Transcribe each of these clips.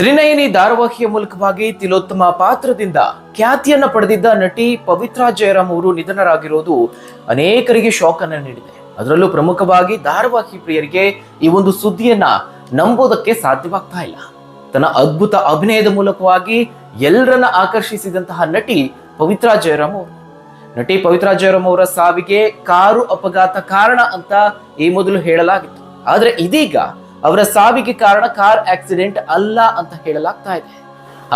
ತ್ರಿನಯನಿ ಧಾರಾವಾಹಿಯ ಮೂಲಕವಾಗಿ ತಿಲೋತ್ತಮ ಪಾತ್ರದಿಂದ ಖ್ಯಾತಿಯನ್ನ ಪಡೆದಿದ್ದ ನಟಿ ಪವಿತ್ರಾ ಜಯರಾಮ್ ಅವರು ನಿಧನರಾಗಿರೋದು ಅನೇಕರಿಗೆ ಶಾಕ್ ಅನ್ನ ನೀಡಿದೆ. ಅದರಲ್ಲೂ ಪ್ರಮುಖವಾಗಿ ಧಾರಾವಾಹಿ ಪ್ರಿಯರಿಗೆ ಈ ಒಂದು ಸುದ್ದಿಯನ್ನ ನಂಬೋದಕ್ಕೆ ಸಾಧ್ಯವಾಗ್ತಾ ಇಲ್ಲ. ತನ್ನ ಅದ್ಭುತ ಅಭಿನಯದ ಮೂಲಕವಾಗಿ ಎಲ್ಲರನ್ನ ಆಕರ್ಷಿಸಿದಂತಹ ನಟಿ ಪವಿತ್ರಾ ಜಯರಾಮ್ ಅವರು. ನಟಿ ಪವಿತ್ರಾ ಜಯರಾಮ್ ಅವರ ಸಾವಿಗೆ ಕಾರು ಅಪಘಾತ ಕಾರಣ ಅಂತ ಈ ಮೊದಲು ಹೇಳಲಾಗಿತ್ತು. ಆದ್ರೆ ಇದೀಗ ಅವರ ಸಾವಿಗೆ ಕಾರಣ ಕಾರ್ ಆಕ್ಸಿಡೆಂಟ್ ಅಲ್ಲ ಅಂತ ಹೇಳಲಾಗ್ತಾ ಇದೆ.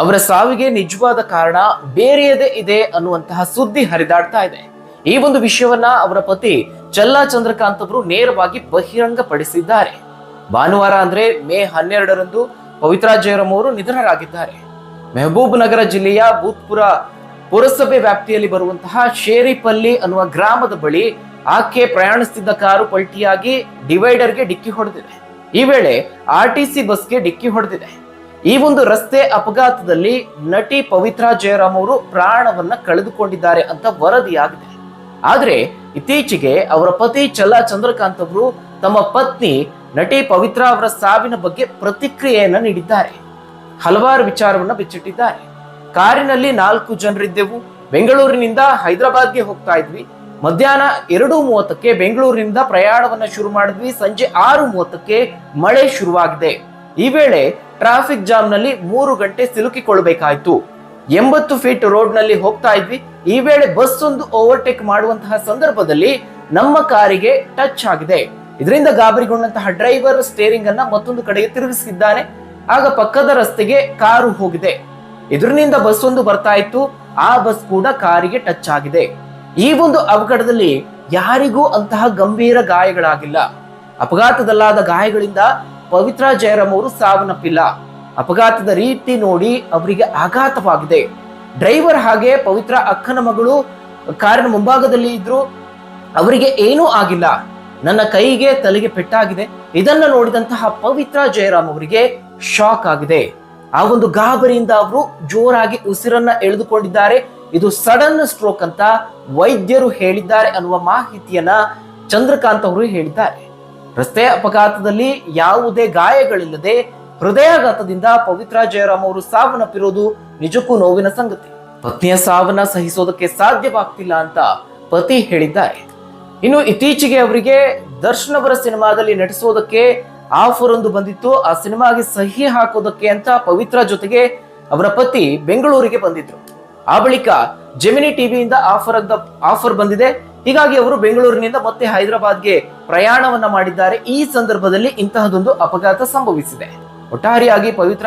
ಅವರ ಸಾವಿಗೆ ನಿಜವಾದ ಕಾರಣ ಬೇರೆಯದೇ ಇದೆ ಅನ್ನುವಂತಹ ಸುದ್ದಿ ಹರಿದಾಡ್ತಾ ಇದೆ. ಈ ಒಂದು ವಿಷಯವನ್ನ ಅವರ ಪತಿ ಚಲ್ಲಾ ಚಂದ್ರಕಾಂತ್ ಅವರು ನೇರವಾಗಿ ಬಹಿರಂಗಪಡಿಸಿದ್ದಾರೆ. ಭಾನುವಾರ ಅಂದ್ರೆ ಮೇ ಹನ್ನೆರಡರಂದು ಪವಿತ್ರಾ ಜಯರಾಮ್ ಅವರು ನಿಧನರಾಗಿದ್ದಾರೆ. ಮೆಹಬೂಬ್ ನಗರ ಜಿಲ್ಲೆಯ ಭೂತ್ಪುರ ಪುರಸಭೆ ವ್ಯಾಪ್ತಿಯಲ್ಲಿ ಬರುವಂತಹ ಶೇರಿಪಲ್ಲಿ ಅನ್ನುವ ಗ್ರಾಮದ ಬಳಿ ಆಕೆ ಪ್ರಯಾಣಿಸುತ್ತಿದ್ದ ಕಾರು ಪಲ್ಟಿಯಾಗಿ ಡಿವೈಡರ್ಗೆ ಡಿಕ್ಕಿ ಹೊಡೆದಿದೆ. ಈ ವೇಳೆ ಆರ್ ಟಿ ಸಿ ಬಸ್ಗೆ ಡಿಕ್ಕಿ ಹೊಡೆದಿದೆ. ಈ ಒಂದು ರಸ್ತೆ ಅಪಘಾತದಲ್ಲಿ ನಟಿ ಪವಿತ್ರಾ ಜಯರಾಮ್ ಅವರು ಪ್ರಾಣವನ್ನ ಕಳೆದುಕೊಂಡಿದ್ದಾರೆ ಅಂತ ವರದಿಯಾಗಿದೆ. ಆದ್ರೆ ಇತ್ತೀಚೆಗೆ ಅವರ ಪತಿ ಚಲ್ಲಾ ಚಂದ್ರಕಾಂತ್ ಅವರು ತಮ್ಮ ಪತ್ನಿ ನಟಿ ಪವಿತ್ರಾ ಅವರ ಸಾವಿನ ಬಗ್ಗೆ ಪ್ರತಿಕ್ರಿಯೆಯನ್ನ ನೀಡಿದ್ದಾರೆ. ಹಲವಾರು ವಿಚಾರವನ್ನ ಬಿಚ್ಚಿಟ್ಟಿದ್ದಾರೆ. ಕಾರಿನಲ್ಲಿ ನಾಲ್ಕು ಜನರಿದ್ದೆವು. ಬೆಂಗಳೂರಿನಿಂದ ಹೈದರಾಬಾದ್ಗೆ ಹೋಗ್ತಾ ಇದ್ವಿ. ಮಧ್ಯಾಹ್ನ ಎರಡು ಮೂವತ್ತಕ್ಕೆ ಬೆಂಗಳೂರಿನಿಂದ ಪ್ರಯಾಣವನ್ನು ಶುರು ಮಾಡಿದ್ವಿ. ಸಂಜೆ ಆರು ಮೂವತ್ತಕ್ಕೆ ಮಳೆ ಶುರುವಾಗಿದೆ. ಈ ವೇಳೆ ಟ್ರಾಫಿಕ್ ಜಾಮ್ನಲ್ಲಿ ಮೂರು ಗಂಟೆ ಸಿಲುಕಿಕೊಳ್ಬೇಕಾಯ್ತು ಎಂಬತ್ತು ಫೀಟ್ ರೋಡ್ನಲ್ಲಿ ಹೋಗ್ತಾ ಇದ್ವಿ. ಈ ವೇಳೆ ಬಸ್ ಒಂದು ಓವರ್ಟೇಕ್ ಮಾಡುವಂತಹ ಸಂದರ್ಭದಲ್ಲಿ ನಮ್ಮ ಕಾರಿಗೆ ಟಚ್ ಆಗಿದೆ. ಇದರಿಂದ ಗಾಬರಿಗೊಂಡಂತಹ ಡ್ರೈವರ್ ಸ್ಟೇರಿಂಗ್ ಅನ್ನ ಮತ್ತೊಂದು ಕಡೆಗೆ ತಿರುಗಿಸಿದ್ದಾನೆ. ಆಗ ಪಕ್ಕದ ರಸ್ತೆಗೆ ಕಾರು ಹೋಗಿದೆ. ಇದರಿಂದ ಬಸ್ ಒಂದು ಬರ್ತಾ ಇತ್ತು. ಆ ಬಸ್ ಕೂಡ ಕಾರಿಗೆ ಟಚ್ ಆಗಿದೆ. ಈ ಒಂದು ಅವಘಡದಲ್ಲಿ ಯಾರಿಗೂ ಅಂತಹ ಗಂಭೀರ ಗಾಯಗಳಾಗಿಲ್ಲ. ಅಪಘಾತದಲ್ಲಾದ ಗಾಯಗಳಿಂದ ಪವಿತ್ರ ಜಯರಾಮ್ ಅವರು ಸಾವನ್ನಪ್ಪಿಲ್ಲ. ಅಪಘಾತದ ರೀತಿ ನೋಡಿ ಅವರಿಗೆ ಆಘಾತವಾಗಿದೆ. ಡ್ರೈವರ್ ಹಾಗೆ ಪವಿತ್ರ ಅಕ್ಕನ ಮಗಳು ಕಾರಿನ ಮುಂಭಾಗದಲ್ಲಿ ಇದ್ರು. ಅವರಿಗೆ ಏನೂ ಆಗಿಲ್ಲ. ನನ್ನ ಕೈಗೆ ತಲೆಗೆ ಪೆಟ್ಟಾಗಿದೆ. ಇದನ್ನ ನೋಡಿದಂತಹ ಪವಿತ್ರ ಜಯರಾಮ್ ಅವರಿಗೆ ಶಾಕ್ ಆಗಿದೆ. ಆ ಒಂದು ಗಾಬರಿಯಿಂದ ಅವರು ಜೋರಾಗಿ ಉಸಿರನ್ನ ಎಳೆದುಕೊಂಡಿದ್ದಾರೆ. ಇದು ಸಡನ್ ಸ್ಟ್ರೋಕ್ ಅಂತ ವೈದ್ಯರು ಹೇಳಿದ್ದಾರೆ ಅನ್ನುವ ಮಾಹಿತಿಯನ್ನ ಚಂದ್ರಕಾಂತ್ ಅವರು ಹೇಳಿದ್ದಾರೆ. ರಸ್ತೆ ಅಪಘಾತದಲ್ಲಿ ಯಾವುದೇ ಗಾಯಗಳಿಲ್ಲದೆ ಹೃದಯಾಘಾತದಿಂದ ಪವಿತ್ರ ಜಯರಾಮ್ ಅವರು ಸಾವನ್ನಪ್ಪಿರೋದು ನಿಜಕ್ಕೂ ನೋವಿನ ಸಂಗತಿ. ಪತ್ನಿಯ ಸಾವನ್ನ ಸಹಿಸೋದಕ್ಕೆ ಸಾಧ್ಯವಾಗ್ತಿಲ್ಲ ಅಂತ ಪತಿ ಹೇಳಿದ್ದಾರೆ. ಇನ್ನು ಇತ್ತೀಚೆಗೆ ಅವರಿಗೆ ದರ್ಶನ್ ಅವರ ಸಿನಿಮಾದಲ್ಲಿ ನಟಿಸೋದಕ್ಕೆ ಆಫರ್ ಒಂದು ಬಂದಿತ್ತು. ಆ ಸಿನಿಮಾಗೆ ಸಹಿ ಹಾಕೋದಕ್ಕೆ ಅಂತ ಪವಿತ್ರ ಜೊತೆಗೆ ಅವರ ಪತಿ ಬೆಂಗಳೂರಿಗೆ ಬಂದಿದ್ರು. ಆ ಬಳಿಕ ಜೆಮಿನಿ ಟಿವಿಯಿಂದ ಆಫರ್ ಅಂತ ಆಫರ್ ಬಂದಿದೆ. ಹೀಗಾಗಿ ಅವರು ಬೆಂಗಳೂರಿನಿಂದ ಮತ್ತೆ ಹೈದರಾಬಾದ್ಗೆ ಪ್ರಯಾಣವನ್ನ ಮಾಡಿದ್ದಾರೆ. ಈ ಸಂದರ್ಭದಲ್ಲಿ ಇಂತಹದೊಂದು ಅಪಘಾತ ಸಂಭವಿಸಿದೆ. ಒಟ್ಟಾರೆಯಾಗಿ ಪವಿತ್ರ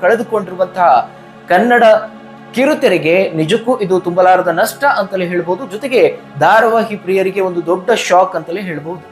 ಕಳೆದುಕೊಂಡಿರುವಂತಹ ಕನ್ನಡ ಕಿರುತೆರೆಗೆ ನಿಜಕ್ಕೂ ಇದು ತುಂಬಲಾರದ ನಷ್ಟ ಅಂತಲೇ ಹೇಳ್ಬೋದು. ಜೊತೆಗೆ ಧಾರಾವಾಹಿ ಪ್ರಿಯರಿಗೆ ಒಂದು ದೊಡ್ಡ ಶಾಕ್ ಅಂತಲೇ ಹೇಳ್ಬೋದು.